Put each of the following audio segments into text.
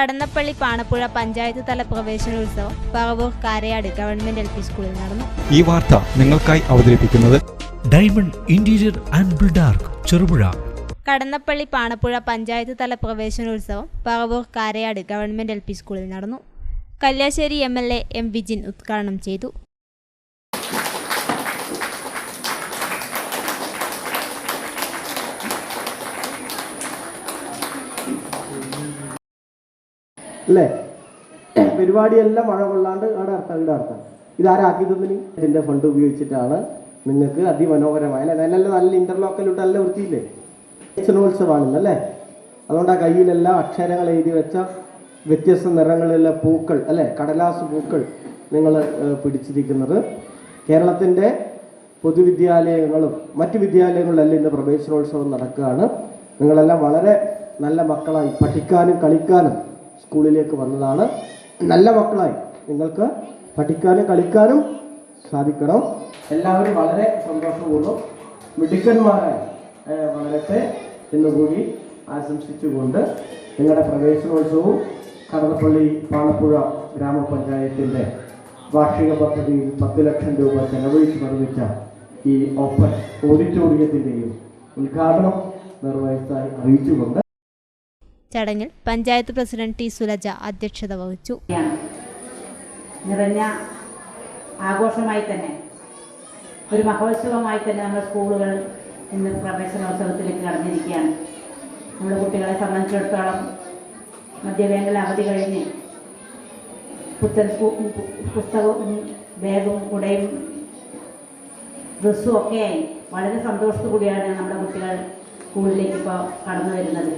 കടന്നപ്പള്ളി പാണപ്പുഴ പഞ്ചായത്ത് തല പ്രവേശനോത്സവം Paravur Karayad government L P സ്കൂളിൽ നടന്നു. ഈ വാർത്ത നിങ്ങൾക്കായി അവതരിപ്പിക്കുന്നത് diamond interior and Buildark Cherupuzha. Kadannappalli Panappuzha panchayat തല പ്രവേശനോത്സവം Paravur Karayad government L P സ്കൂളിൽ നടന്നു. Kalliasseri M L A M Vijin ഉദ്ഘാടനം ചെയ്തു. അല്ലേ? പരിപാടിയെല്ലാം മഴ കൊള്ളാണ്ട് അവിടെ അർത്ഥം ഇവിടെ അർത്ഥം ഇതാരാക്കി ഇതിന്റെ ഫണ്ട് ഉപയോഗിച്ചിട്ടാണ് നിങ്ങൾക്ക് അതിമനോഹരമായ നല്ല നല്ല ഇന്റർലോക്കലിട്ട് നല്ല വൃത്തിയില്ലേ? പ്രവേശനോത്സവമാണ് അല്ലേ? അതുകൊണ്ട് ആ കയ്യിലെല്ലാം അക്ഷരങ്ങൾ എഴുതി വെച്ച വ്യത്യസ്ത നിറങ്ങളിലുള്ള പൂക്കൾ അല്ലേ? കടലാസ് പൂക്കൾ നിങ്ങൾ പിടിച്ചിരിക്കുന്നത്. കേരളത്തിന്റെ പൊതുവിദ്യാലയങ്ങളും മറ്റു വിദ്യാലയങ്ങളിലെല്ലാം ഇന്ന് പ്രവേശനോത്സവം നടക്കുകയാണ്. നിങ്ങളെല്ലാം വളരെ നല്ല മക്കളായി പഠിക്കാനും കളിക്കാനും സ്കൂളിലേക്ക് വന്നതാണ്. നല്ല മക്കളായി. നിങ്ങൾക്ക് പഠിക്കാനും കളിക്കാനും സാധിക്കണം. എല്ലാവരും വളരെ സന്തോഷപൂർവം മിടുക്കന്മാരായി വളരട്ടെ എന്നുകൂടി ആശംസിച്ചുകൊണ്ട് നിങ്ങളുടെ പ്രവേശനോത്സവവും കടന്നപ്പള്ളി പാണപ്പുഴ ഗ്രാമപഞ്ചായത്തിന്റെ വാർഷിക പദ്ധതിയിൽ പത്ത് ലക്ഷം രൂപ ചെലവഴിച്ച് നിർമ്മിച്ച ഈ ഓപ്പൺ ഓഡിറ്റോറിയത്തിന്റെയും ഉദ്ഘാടനം നിർവഹിച്ചതായി അറിയിച്ചുകൊണ്ട് ചടങ്ങിൽ പഞ്ചായത്ത് പ്രസിഡന്റ് ടി സുലജ അധ്യക്ഷത വഹിച്ചു. നിറഞ്ഞ ആഘോഷമായി തന്നെ ഒരു മഹോത്സവമായി തന്നെ നമ്മുടെ സ്കൂളുകൾ ഇന്ന് പ്രവേശനോത്സവത്തിലേക്ക് കടന്നിരിക്കുകയാണ്. നമ്മുടെ കുട്ടികളെ സംബന്ധിച്ചിടത്തോളം മധ്യവേനൽ അവധി കഴിഞ്ഞ് പുത്തൻ പുസ്തകവും ബാഗും കുടയും ഡ്രസ്സും ഒക്കെയായി വളരെ സന്തോഷത്തോടുകൂടിയാണ് നമ്മുടെ കുട്ടികൾ സ്കൂളിലേക്ക് ഇപ്പോൾ കടന്നു വരുന്നത്.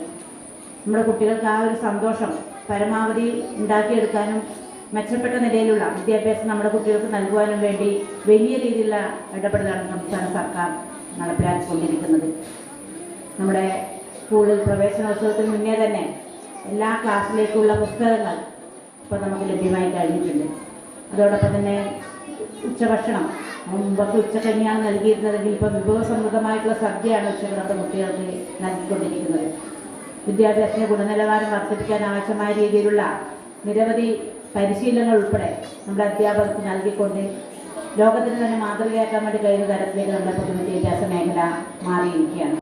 നമ്മുടെ കുട്ടികൾക്ക് ആ ഒരു സന്തോഷം പരമാവധി ഉണ്ടാക്കിയെടുക്കാനും മെച്ചപ്പെട്ട നിലയിലുള്ള വിദ്യാഭ്യാസം നമ്മുടെ കുട്ടികൾക്ക് നൽകുവാനും വേണ്ടി വലിയ രീതിയിലുള്ള ഇടപെടലാണ് സംസ്ഥാന സർക്കാർ നടപ്പിലാക്കിക്കൊണ്ടിരിക്കുന്നത് നമ്മുടെ സ്കൂളിൽ പ്രവേശനോത്സവത്തിന് മുന്നേ തന്നെ എല്ലാ ക്ലാസ്സിലേക്കുള്ള പുസ്തകങ്ങൾ ഇപ്പോൾ നമുക്ക് ലഭ്യമായി കഴിഞ്ഞിട്ടുണ്ട്. അതോടൊപ്പം തന്നെ ഉച്ചഭക്ഷണം മുമ്പൊക്കെ ഉച്ചക്കഞ്ഞിയാണ് നൽകിയിരുന്നതെങ്കിൽ ഇപ്പോൾ വിഭവസമൃദ്ധമായിട്ടുള്ള സദ്യയാണ് ഉച്ചകളൊക്കെ കുട്ടികൾക്ക് നൽകിക്കൊണ്ടിരിക്കുന്നത്. വിദ്യാഭ്യാസത്തിന്റെ ഗുണനിലവാരം വർദ്ധിപ്പിക്കാൻ ആവശ്യമായ രീതിയിലുള്ള നിരവധി പരിശീലനങ്ങൾ ഉൾപ്പെടെ നമ്മുടെ അധ്യാപകർക്ക് നൽകിക്കൊണ്ട് ലോകത്തിന് തന്നെ മാതൃകയാക്കാൻ വേണ്ടി കഴിയുന്ന തരത്തിലേക്ക് നമ്മുടെ പൊതുവിദ്യാഭ്യാസ മേഖല മാറിയിരിക്കുകയാണ്.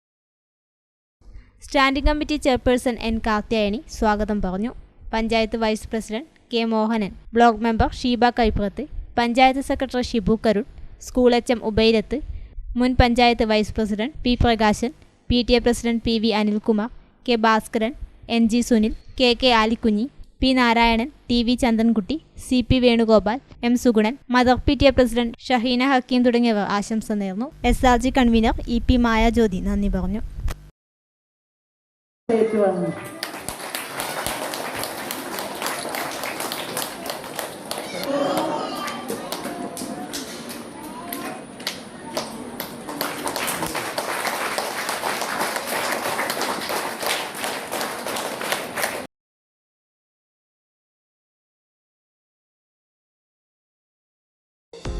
Standing committee chairperson N Karthyayani സ്വാഗതം പറഞ്ഞു. Panchayat vice president K Mohanan block member Sheeba Kaippurath panchayat secretary Shibu Karun school H M Ubairath മുൻ panchayat vice president P Prakashan P T A president P V Anilkumar K Bhaskaran N G Sunil K K Alikunhi P Narayanan T V Chandankutty C P Venugopal M Suganan mother P T A president Shaheena Hakkim തുടങ്ങിയവർ ആശംസ നേർന്നു. S R G convener E P Mayajyothi നന്ദി പറഞ്ഞു.